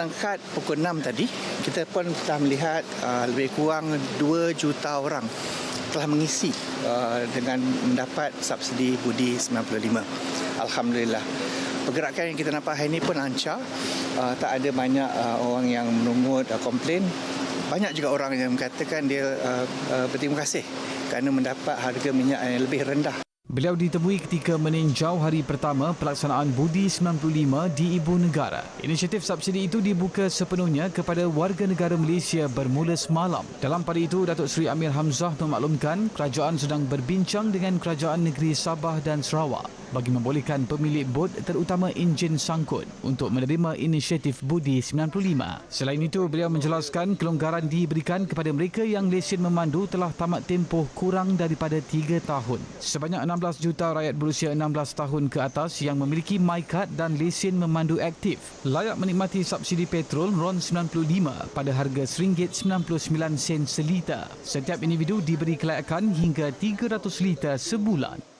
Setengkat pukul 6 tadi, kita pun telah melihat uh, lebih kurang 2 juta orang telah mengisi uh, dengan mendapat subsidi budi 95. Alhamdulillah. Pergerakan yang kita nampak hari ini pun lancar. Uh, tak ada banyak uh, orang yang menungut uh, komplain. Banyak juga orang yang mengatakan dia uh, uh, berterima kasih kerana mendapat harga minyak yang lebih rendah. Beliau ditemui ketika meninjau hari pertama pelaksanaan Budi 95 di Ibu Negara. Inisiatif subsidi itu dibuka sepenuhnya kepada warga negara Malaysia bermula semalam. Dalam pada itu, Datuk Seri Amir Hamzah memaklumkan kerajaan sedang berbincang dengan kerajaan negeri Sabah dan Sarawak bagi membolehkan pemilik bot terutama enjin sangkut untuk menerima inisiatif Budi 95. Selain itu, beliau menjelaskan kelonggaran diberikan kepada mereka yang lesen memandu telah tamat tempoh kurang daripada 3 tahun. Sebanyak 16 juta rakyat berusia 16 tahun ke atas yang memiliki MyCard dan lesen memandu aktif layak menikmati subsidi petrol RON 95 pada harga RM1.99 seliter. Setiap individu diberi kelayakan hingga 300 liter sebulan.